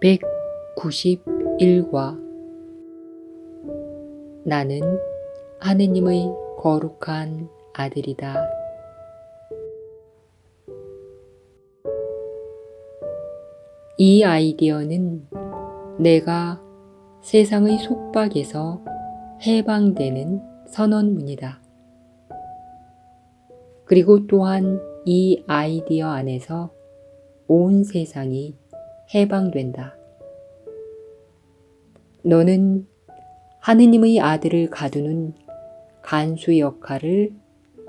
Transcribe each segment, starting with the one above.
191과 나는 하느님의 거룩한 아들이다. 이 아이디어는 내가 세상의 속박에서 해방되는 선언문이다. 그리고 또한 이 아이디어 안에서 온 세상이 해방된다. 너는 하느님의 아들을 가두는 간수 역할을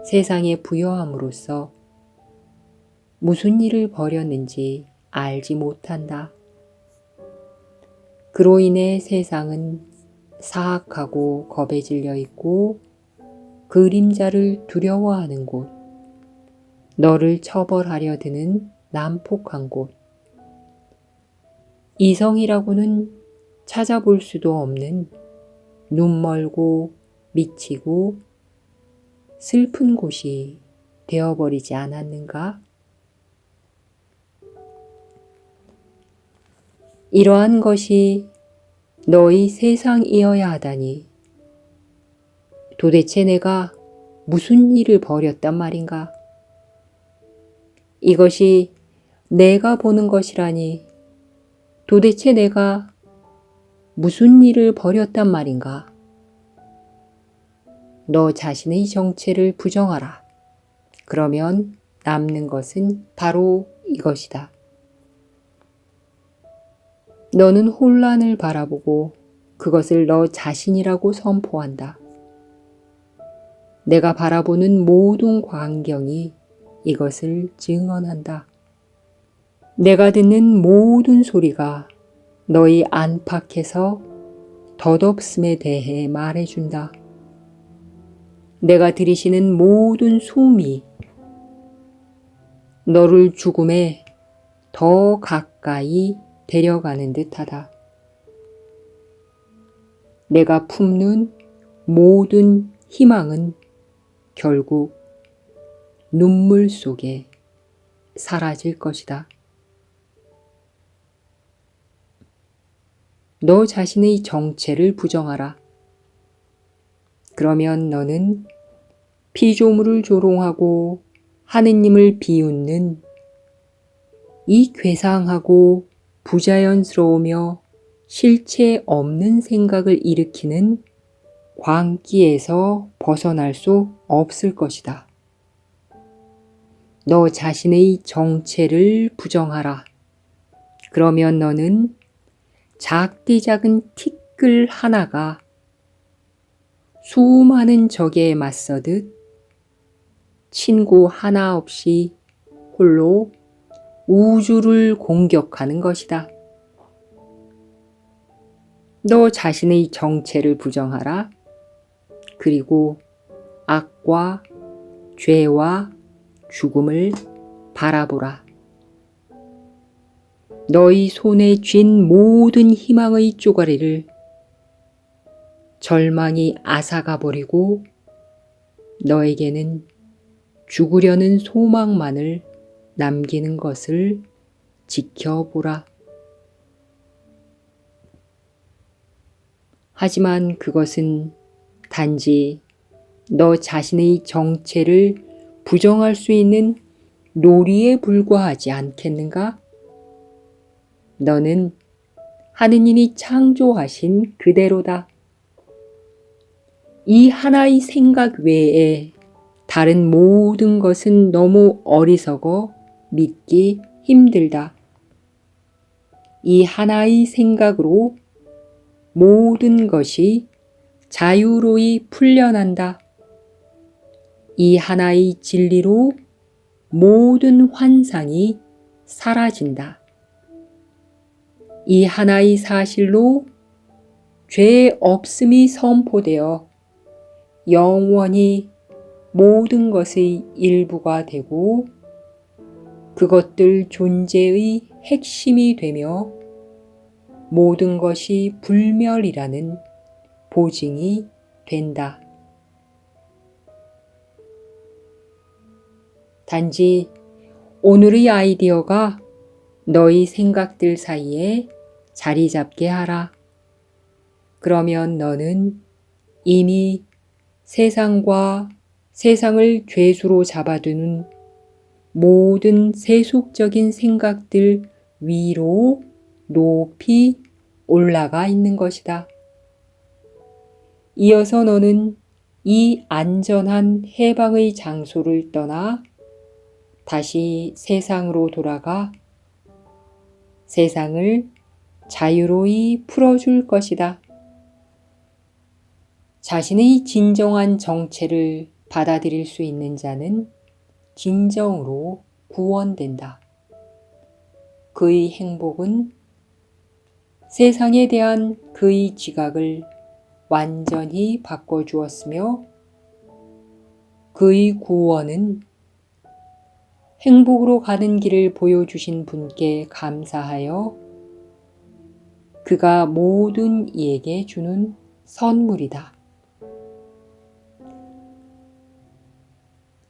세상에 부여함으로써 무슨 일을 벌였는지 알지 못한다. 그로 인해 세상은 사악하고 겁에 질려 있고 그림자를 두려워하는 곳, 너를 처벌하려 드는 난폭한 곳, 이성이라고는 찾아볼 수도 없는 눈 멀고 미치고 슬픈 곳이 되어버리지 않았는가? 이러한 것이 너희 세상이어야 하다니 도대체 내가 무슨 일을 벌였단 말인가? 이것이 내가 보는 것이라니 도대체 내가 무슨 일을 벌였단 말인가? 너 자신의 정체를 부정하라. 그러면 남는 것은 바로 이것이다. 너는 혼란을 바라보고 그것을 너 자신이라고 선포한다. 내가 바라보는 모든 광경이 이것을 증언한다. 내가 듣는 모든 소리가 너희 안팎에서 덧없음에 대해 말해준다. 내가 들이쉬는 모든 숨이 너를 죽음에 더 가까이 데려가는 듯하다. 내가 품는 모든 희망은 결국 눈물 속에 사라질 것이다. 너 자신의 정체를 부정하라. 그러면 너는 피조물을 조롱하고 하느님을 비웃는 이 괴상하고 부자연스러우며 실체 없는 생각을 일으키는 광기에서 벗어날 수 없을 것이다. 너 자신의 정체를 부정하라. 그러면 너는 작디 작은 티끌 하나가 수많은 적에 맞서듯 친구 하나 없이 홀로 우주를 공격하는 것이다. 너 자신의 정체를 부정하라. 그리고 악과 죄와 죽음을 바라보라. 너희 손에 쥔 모든 희망의 쪼가리를 절망이 앗아가 버리고 너에게는 죽으려는 소망만을 남기는 것을 지켜보라. 하지만 그것은 단지 너 자신의 정체를 부정할 수 있는 놀이에 불과하지 않겠는가? 너는 하느님이 창조하신 그대로다. 이 하나의 생각 외에 다른 모든 것은 너무 어리석어 믿기 힘들다. 이 하나의 생각으로 모든 것이 자유로이 풀려난다. 이 하나의 진리로 모든 환상이 사라진다. 이 하나의 사실로 죄 없음이 선포되어 영원히 모든 것의 일부가 되고 그것들 존재의 핵심이 되며 모든 것이 불멸이라는 보증이 된다. 단지 오늘의 아이디어가 너희 생각들 사이에 자리 잡게 하라. 그러면 너는 이미 세상과 세상을 죄수로 잡아두는 모든 세속적인 생각들 위로 높이 올라가 있는 것이다. 이어서 너는 이 안전한 해방의 장소를 떠나 다시 세상으로 돌아가 세상을 자유로이 풀어줄 것이다. 자신의 진정한 정체를 받아들일 수 있는 자는 진정으로 구원된다. 그의 행복은 세상에 대한 그의 지각을 완전히 바꿔주었으며 그의 구원은 행복으로 가는 길을 보여주신 분께 감사하여 그가 모든 이에게 주는 선물이다.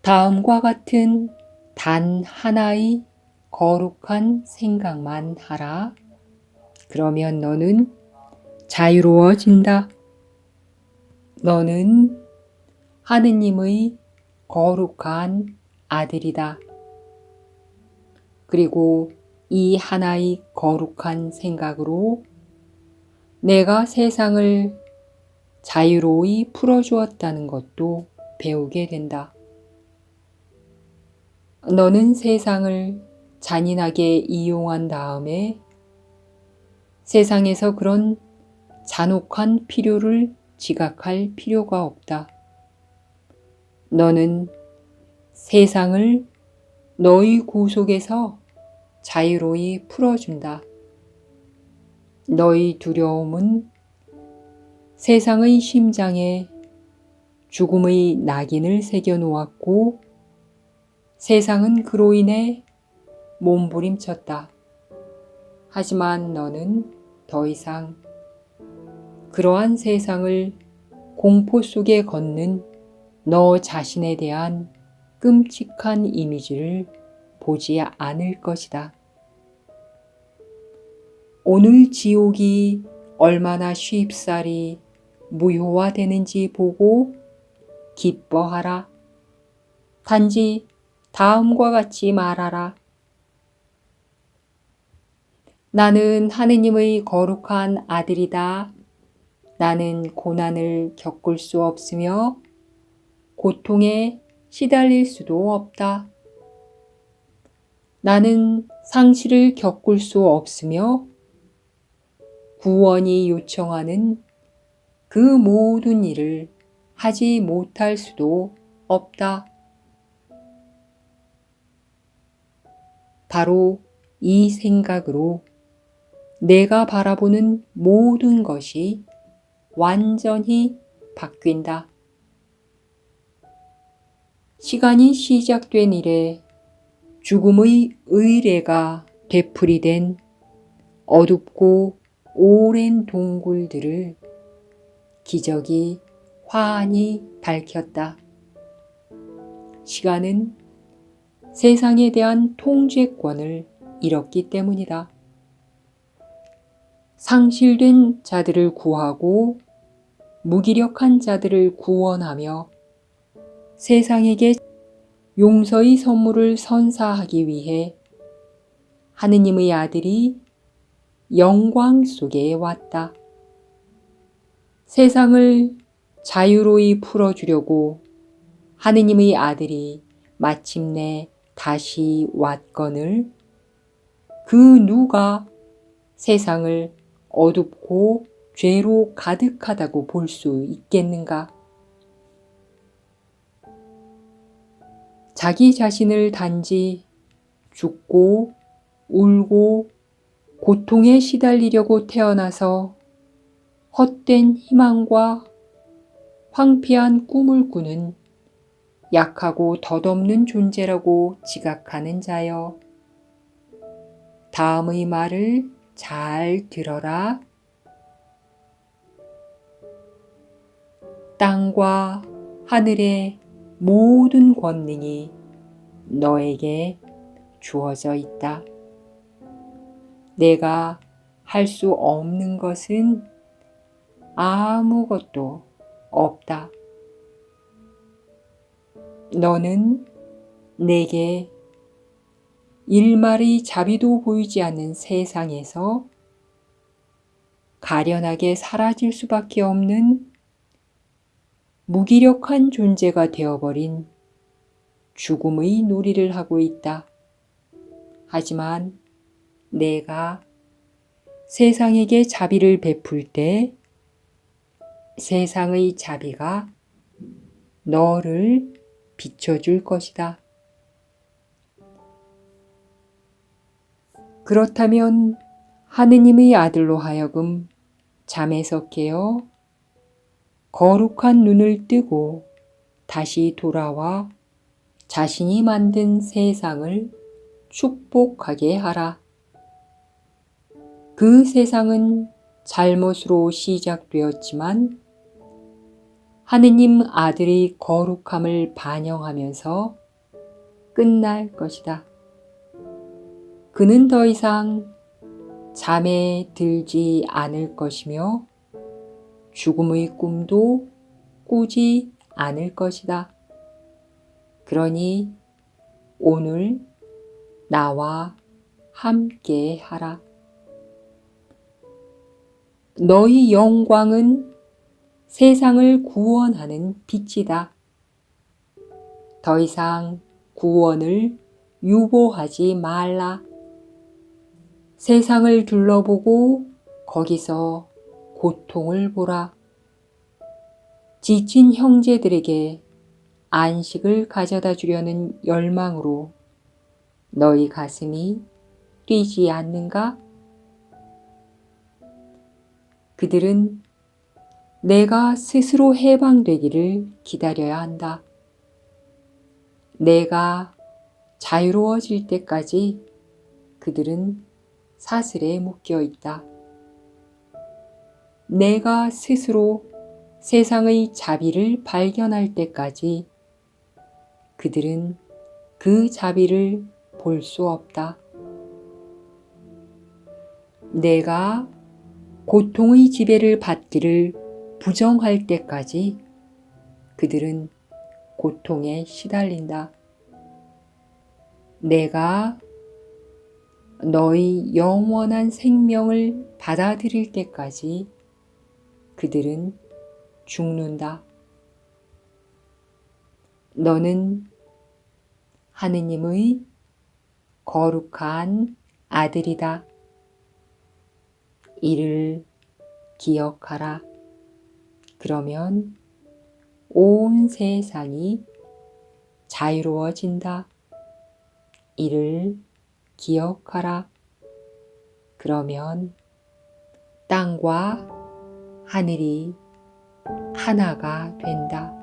다음과 같은 단 하나의 거룩한 생각만 하라. 그러면 너는 자유로워진다. 너는 하느님의 거룩한 아들이다. 그리고 이 하나의 거룩한 생각으로 내가 세상을 자유로이 풀어주었다는 것도 배우게 된다. 너는 세상을 잔인하게 이용한 다음에 세상에서 그런 잔혹한 필요를 지각할 필요가 없다. 너는 세상을 너희 구속에서 자유로이 풀어준다. 너희 두려움은 세상의 심장에 죽음의 낙인을 새겨 놓았고 세상은 그로 인해 몸부림쳤다. 하지만 너는 더 이상 그러한 세상을 공포 속에 걷는 너 자신에 대한 끔찍한 이미지를 보지 않을 것이다. 오늘 지옥이 얼마나 쉽사리 무효화되는지 보고 기뻐하라. 단지 다음과 같이 말하라. 나는 하느님의 거룩한 아들이다. 나는 고난을 겪을 수 없으며 고통에 시달릴 수도 없다. 나는 상실을 겪을 수 없으며 구원이 요청하는 그 모든 일을 하지 못할 수도 없다. 바로 이 생각으로 내가 바라보는 모든 것이 완전히 바뀐다. 시간이 시작된 이래 죽음의 의례가 되풀이된 어둡고 오랜 동굴들을 기적이 환히 밝혔다. 시간은 세상에 대한 통제권을 잃었기 때문이다. 상실된 자들을 구하고 무기력한 자들을 구원하며 세상에게 용서의 선물을 선사하기 위해 하느님의 아들이 영광 속에 왔다. 세상을 자유로이 풀어주려고 하느님의 아들이 마침내 다시 왔거늘 그 누가 세상을 어둡고 죄로 가득하다고 볼 수 있겠는가? 자기 자신을 단지 죽고 울고 고통에 시달리려고 태어나서 헛된 희망과 황폐한 꿈을 꾸는 약하고 덧없는 존재라고 지각하는 자여. 다음의 말을 잘 들어라. 땅과 하늘의 모든 권능이 너에게 주어져 있다. 내가 할 수 없는 것은 아무것도 없다. 너는 내게 일말의 자비도 보이지 않는 세상에서 가련하게 사라질 수밖에 없는 무기력한 존재가 되어버린 죽음의 놀이를 하고 있다. 하지만 내가 세상에게 자비를 베풀 때 세상의 자비가 너를 비춰줄 것이다. 그렇다면 하느님의 아들로 하여금 잠에서 깨어 거룩한 눈을 뜨고 다시 돌아와 자신이 만든 세상을 축복하게 하라. 그 세상은 잘못으로 시작되었지만 하느님 아들의 거룩함을 반영하면서 끝날 것이다. 그는 더 이상 잠에 들지 않을 것이며 죽음의 꿈도 꾸지 않을 것이다. 그러니 오늘 나와 함께 하라. 너희 영광은 세상을 구원하는 빛이다. 더 이상 구원을 유보하지 말라. 세상을 둘러보고 거기서 고통을 보라. 지친 형제들에게 안식을 가져다 주려는 열망으로 너희 가슴이 뛰지 않는가? 그들은 내가 스스로 해방되기를 기다려야 한다. 내가 자유로워질 때까지 그들은 사슬에 묶여 있다. 내가 스스로 세상의 자비를 발견할 때까지 그들은 그 자비를 볼 수 없다. 내가 고통의 지배를 받기를 부정할 때까지 그들은 고통에 시달린다. 내가 너의 영원한 생명을 받아들일 때까지 그들은 죽는다. 너는 하느님의 거룩한 아들이다. 이를 기억하라. 그러면 온 세상이 자유로워진다. 이를 기억하라. 그러면 땅과 하늘이 하나가 된다.